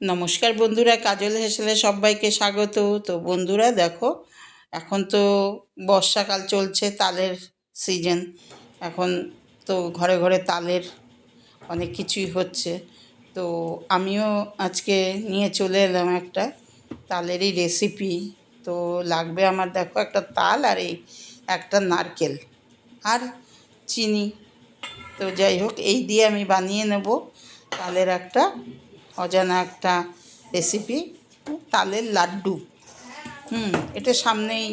নমস্কার বন্ধুরা, কাজল হেসেলে সবাইকে স্বাগত। তো বন্ধুরা, দেখো, এখন তো বর্ষাকাল চলছে, তালের সিজন এখন তো ঘরে ঘরে তালের অনেক কিছুই হচ্ছে। তো আমিও আজকে নিয়ে চলে এলাম একটা তালেরই রেসিপি তো লাগবে আমার, দেখো, একটা তাল আর এই একটা নারকেল আর চিনি। তো যাই হোক, এই দিয়ে আমি বানিয়ে নেব তালের একটা অজানা একটা রেসিপি তালের লাড্ডু। হুম, এটা সামনেই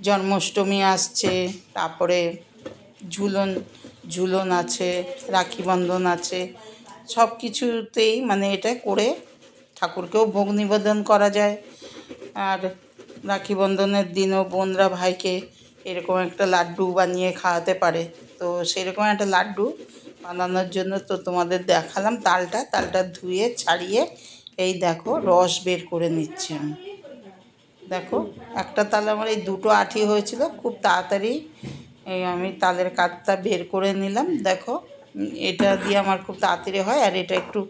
জন্মাষ্টমী আসছে, তারপরে ঝুলন ঝুলন আছে, রাখি বন্ধন আছে সব কিছুতেই মানে এটা করে ঠাকুরকেও ভোগ নিবেদন করা যায়। আর রাখি বন্ধনের দিনও বোনরা ভাইকে এরকম একটা লাড্ডু বানিয়ে খাওয়াতে পারে। তো সেরকম একটা লাড্ডু বানানোর জন্য তো তোমাদের দেখালাম তালটা তালটা ধুয়ে, ছাড়িয়ে এই দেখো রস বের করে নিচ্ছি আমি। দেখো, একটা তাল আমার এই দুটো আঠি হয়েছিল, খুব তাড়াতাড়ি এই আমি তালের কাঠটা বের করে নিলাম। দেখো, এটা দিয়ে আমার খুব তাড়াতাড়ি হয় আর এটা একটু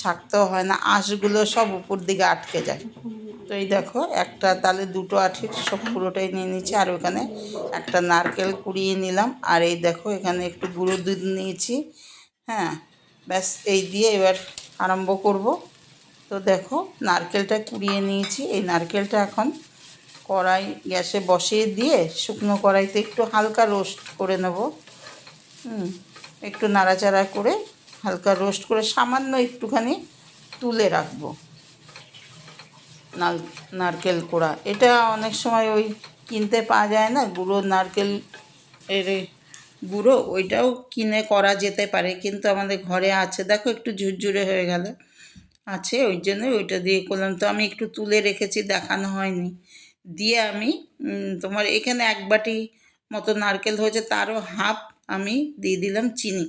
ছাকতেও হয় না, আঁশগুলো সব উপর দিকে আটকে যায়। তো এই দেখো, একটা তালে দুটো আঠির সব পুরোটাই নিয়ে নিচ্ছি আর ওখানে একটা নারকেল কুড়িয়ে নিলাম। আর এই দেখো, এখানে একটু গুঁড়ো দুধ নিয়েছি। হ্যাঁ ব্যাস, এই দিয়ে এবার আরম্ভ করব। তো দেখো, নারকেলটা কুড়িয়ে নিয়েছি। এই নারকেলটা এখন কড়াই গ্যাসে বসিয়ে দিয়ে শুকনো কড়াইতে একটু হালকা রোস্ট করে নেব। হুম, একটু নাড়াচাড়া করে হালকা রোস্ট করে সামান্য একটুখানি তুলে রাখব। নারকেল কোড়া। এটা অনেক সময় ওই কিনতে পাওয়া যায় না, গুঁড়ো নারকেল এর গুঁড়ো, ওইটাও কিনে করা যেতে পারে, কিন্তু আমাদের ঘরে আছে। দেখো, একটু ঝুরঝুরে হয়ে গেল। আছে, ওই জন্য ওইটা দিয়ে করলাম। তো আমি একটু তুলে রেখেছি, দেখানো হয়নি। দিয়ে আমি তোমার এখানে এক বাটি মতো নারকেল হয়েছে, তারও হাফ আমি দিয়ে দিলাম চিনি।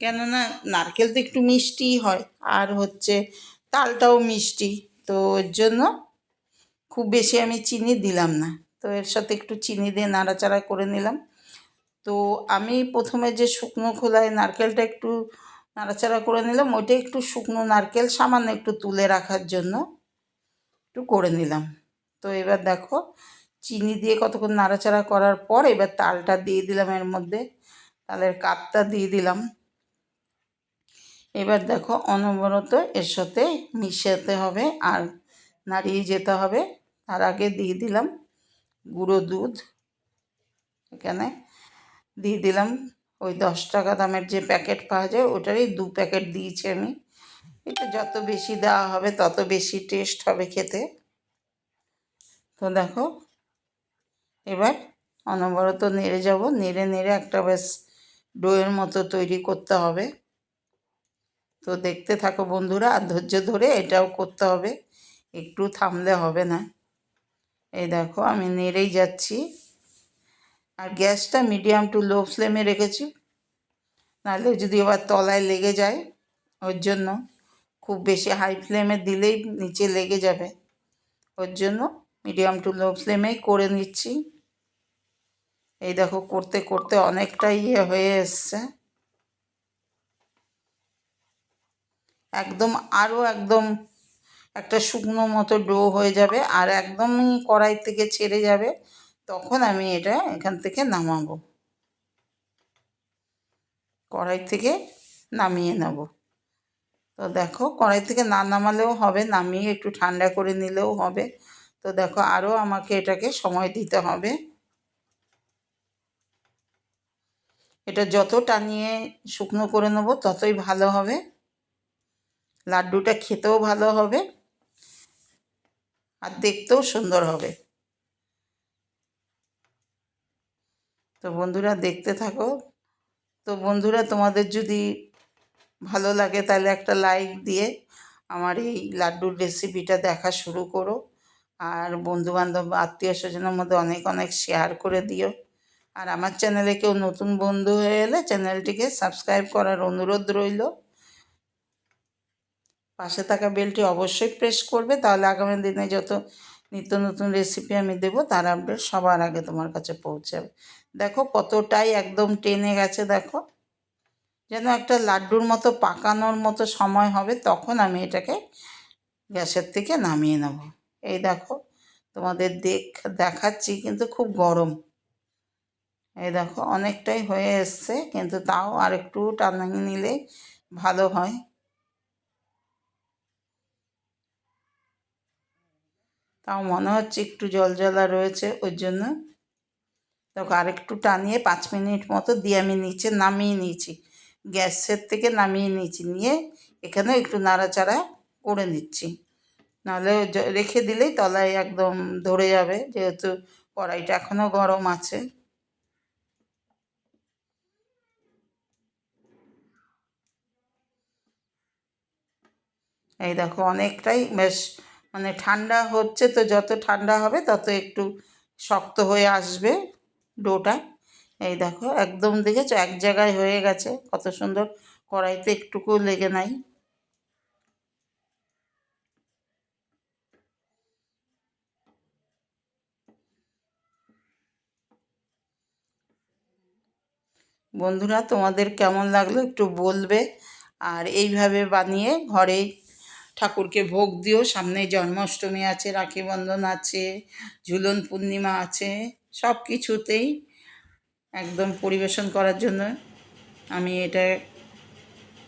কেননা নারকেল তো একটু মিষ্টি হয়, আর হচ্ছে তালটাও মিষ্টি। তো ওর জন্য খুব বেশি আমি চিনি দিলাম না। তো এর সাথে একটু চিনি দিয়ে নাড়াচাড়া করে নিলাম। তো আমি প্রথমে যে শুকনো খোলায় নারকেলটা একটু নাড়াচাড়া করে নিলাম, ওইটা একটু শুকনো নারকেল সামান্য একটু তুলে রাখার জন্য একটু করে নিলাম। তো এবার দেখো, চিনি দিয়ে কতক্ষণ নাড়াচাড়া করার পর এবার তালটা দিয়ে দিলাম এর মধ্যে, তালের কাপটা দিয়ে দিলাম। এবার দেখো অনবরত এর সাথে মিশাতে হবে আর নাড়িয়ে যেতে হবে। তার আগে দিয়ে দিলাম গুঁড়ো দুধ। এখানে দিয়ে দিলাম ওই দশ টাকা দামের যে প্যাকেট পাওয়া যায় ওটারই দু প্যাকেট দিয়েছি আমি। এটা যত বেশি দেওয়া হবে তত বেশি টেস্ট হবে খেতে। তো দেখো এবার অনবরত নেড়ে যাব। নেড়ে নেড়ে একটা বেশ ডোয়ের মতো তৈরি করতে হবে। তো দেখতে থাকো বন্ধুরা, আর ধৈর্য ধরে এটাও করতে হবে। একটু থামলে হবে না। এই দেখো, আমি নেড়েই যাচ্ছি। আর গ্যাসটা মিডিয়াম টু লো ফ্লেমে রেখেছি। নাহলে যদি আবার তলায় লেগে যায়, ওর জন্য খুব বেশি হাই ফ্লেমে দিলেই নিচে লেগে যাবে। ওর জন্য মিডিয়াম টু লো ফ্লেমেই করে নিচ্ছি। এই দেখো, করতে করতে অনেকটা ইয়ে হয়ে এসছে। একদম আরও একদম একটা শুকনো মতো ডো হয়ে যাবে আর একদমই কড়াই থেকে ছেড়ে যাবে, তখন আমি এটা এখান থেকে নামাবো। কড়াই থেকে নামিয়ে নেব। তো দেখো, কড়াই থেকে না নামালেও হবে, নামিয়ে একটু ঠান্ডা করে নিলেও হবে। তো দেখো আরও আমাকে এটাকে সময় দিতে হবে। এটা যত টানিয়ে শুকনো করে নেব, ততই ভালো হবে। লাড্ডুটা খেতেও ভালো হবে আর দেখতেও সুন্দর হবে। তো বন্ধুরা দেখতে থাকো। তো বন্ধুরা তোমাদের যদি ভালো লাগে তাহলে একটা লাইক দিয়ে আমার এই লাড্ডুর রেসিপিটা দেখা শুরু করো। আর বন্ধুবান্ধব, আত্মীয় স্বজনের মধ্যে অনেক অনেক শেয়ার করে দিও। আর আমার চ্যানেলে কেউ নতুন বন্ধু হয়ে এলে চ্যানেলটিকে সাবস্ক্রাইব করার অনুরোধ রইল। পাশে থাকা বেলটি অবশ্যই প্রেস করবে, তাহলে আগামী দিনে যত নিত্য নতুন রেসিপি আমি দেবো, তার আপডেট সবার আগে তোমার কাছে পৌঁছাবে দেখো কতটাই একদম টেনে গেছে, দেখো। যেন একটা লাড্ডুর মতো পাকানোর মতো সময় হবে, তখন আমি এটাকে গ্যাসের থেকে নামিয়ে নেব। এই দেখো, তোমাদের দেখ, দেখাচ্ছি, কিন্তু খুব গরম। এই দেখো, অনেকটাই হয়ে এসছে, কিন্তু তাও আর একটু টানিয়ে নিলে ভালো হয়। তাও মনে হচ্ছে একটু জল জলা রয়েছে, ওই জন্য। দেখো, আরেকটু টানিয়ে পাঁচ মিনিট মতো দিয়ে আমি নিচে নামিয়ে নিয়েছি। গ্যাসের থেকে নামিয়ে নিয়েছি, নিয়ে এখানে একটু নাড়াচাড়া করে নিচ্ছি। নাহলে রেখে দিলেই তলায় একদম ধরে যাবে, যেহেতু কড়াইটা এখনও গরম আছে। এই দেখো, অনেকটাই বেশ মানে ঠান্ডা হচ্ছে তো যত ঠান্ডা হবে তত একটু শক্ত হয়ে আসবে ডোটা। এই দেখো, একদম দেখেছ? এক জায়গায় হয়ে গেছে। কত সুন্দর। কড়াইতে একটুকু লেগে নাই। বন্ধুরা, তোমাদের কেমন লাগল একটু বলবে। আর এইভাবে বানিয়ে ঘরেই ঠাকুরকে ভোগ দিও। সামনে জন্মাষ্টমী আছে, রাখি বন্ধন আছে, ঝুলন পূর্ণিমা আছে সব কিছুতেই একদম পরিবেশন করার জন্য আমি এটা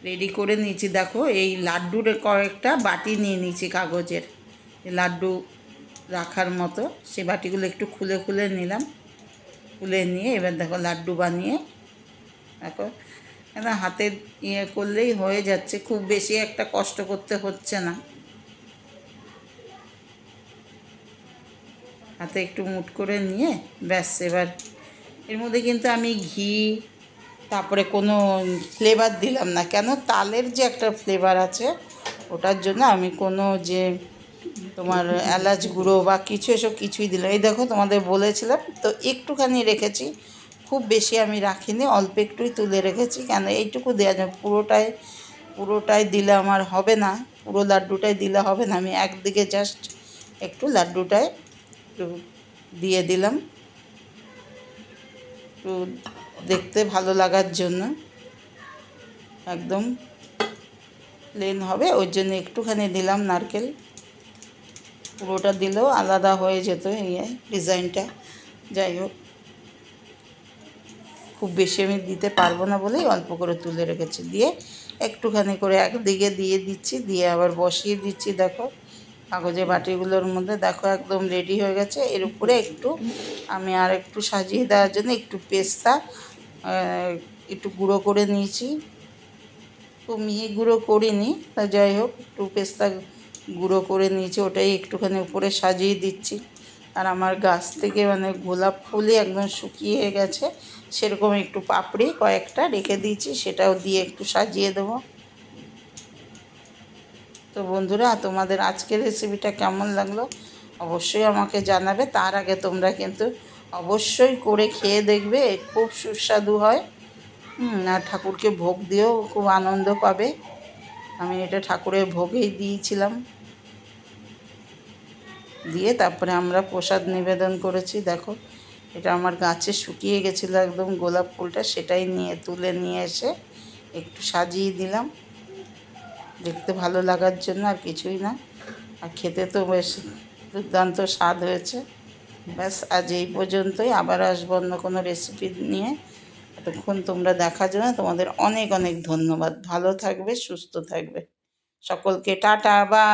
রেডি করে নিয়েছি। দেখো, এই লাড্ডুর কয়েকটা বাটি নিয়ে নিয়েছি কাগজের। লাড্ডু রাখার মতো সে বাটিগুলো একটু খুলে খুলে নিলাম। খুলে নিয়ে এবার দেখো লাড্ডু বানিয়ে, দেখো এটা হাতে ইয়ে করলেই হয়ে যাচ্ছে, খুব বেশি একটা কষ্ট করতে হচ্ছে না। হাতে একটু মুট করে নিয়ে, ব্যাস, এবার এর মধ্যে কিন্তু আমি ঘি, তারপরে কোনো ফ্লেভার দিলাম না। কেন? তালের যে একটা ফ্লেভার আছে, ওটার জন্য আমি কোনো যে তোমার এলাচ গুঁড়ো বা কিছু এসব কিছুই দিলাম। এই দেখো, তোমাদের বলেছিলাম, তো একটুখানি রেখেছি। খুব বেশি আমি রাখিনি, অল্প একটুই তুলে রেখেছি। কেন এইটুকু দেওয়া যায়, পুরোটাই পুরোটাই দিলে আমার হবে না, পুরো লাড্ডুটাই দিলে হবে না। আমি একদিকে জাস্ট একটু লাড্ডুটায় একটু দিয়ে দিলাম। একটু দেখতে ভালো লাগার জন্য। একদম প্লেন হবে ওই জন্য একটুখানি দিলাম নারকেল। পুরোটা দিলেও আলাদা হয়ে যেত এই ডিজাইনটা যাই হোক। খুব বেশি আমি দিতে পারব না বলেই অল্প করে তুলে রেখেছি। দিয়ে একটুখানি করে একদিকে দিয়ে দিচ্ছি, দিয়ে আবার বসিয়ে দিচ্ছি, দেখো। কাগজে বাটিগুলোর মধ্যে, দেখো, একদম রেডি হয়ে গেছে। এর উপরে একটু আমি আর একটু সাজিয়ে দেওয়ার জন্য একটু পেস্তা একটু গুঁড়ো করে নিয়েছি। খুব মিহি গুঁড়ো করিনি, তা যাই হোক, একটু পেস্তা গুঁড়ো করে নিয়েছি, ওটাই একটুখানি উপরে সাজিয়ে দিচ্ছি। আর আমার গাছ থেকে মানে গোলাপ ফুলই একদম শুকিয়ে গেছে। সেরকম একটু পাপড়ি কয়েকটা রেখে দিয়েছি, সেটাও দিয়ে একটু সাজিয়ে দেবো। তো বন্ধুরা, তোমাদের আজকের রেসিপিটা কেমন লাগল? অবশ্যই আমাকে জানাবে। তার আগে তোমরা কিন্তু অবশ্যই করে খেয়ে দেখবে, খুব সুস্বাদু হয়। আর ঠাকুরকে ভোগ দিয়েও খুব আনন্দ পাবে। আমি এটা ঠাকুরের ভোগেই দিয়েছিলাম। দিয়ে তারপরে আমরা প্রসাদ নিবেদন করেছি, দেখো। এটা আমার গাছে শুকিয়ে গেছিল একদম গোলাপ ফুলটা, সেটাই নিয়ে, তুলে নিয়ে এসে একটু সাজিয়ে দিলাম। দেখতে ভালো লাগার জন্য আর কিছুই না। আর খেতে তো বেশ দুর্দান্ত স্বাদ হয়েছে। ব্যাস, আজ এই পর্যন্তই। আবার আসব অন্য কোনো রেসিপি নিয়ে। এতক্ষণ তোমরা দেখার জন্য তোমাদের অনেক অনেক ধন্যবাদ। ভালো থাকবে, সুস্থ থাকবে। সকলকে টাটা বা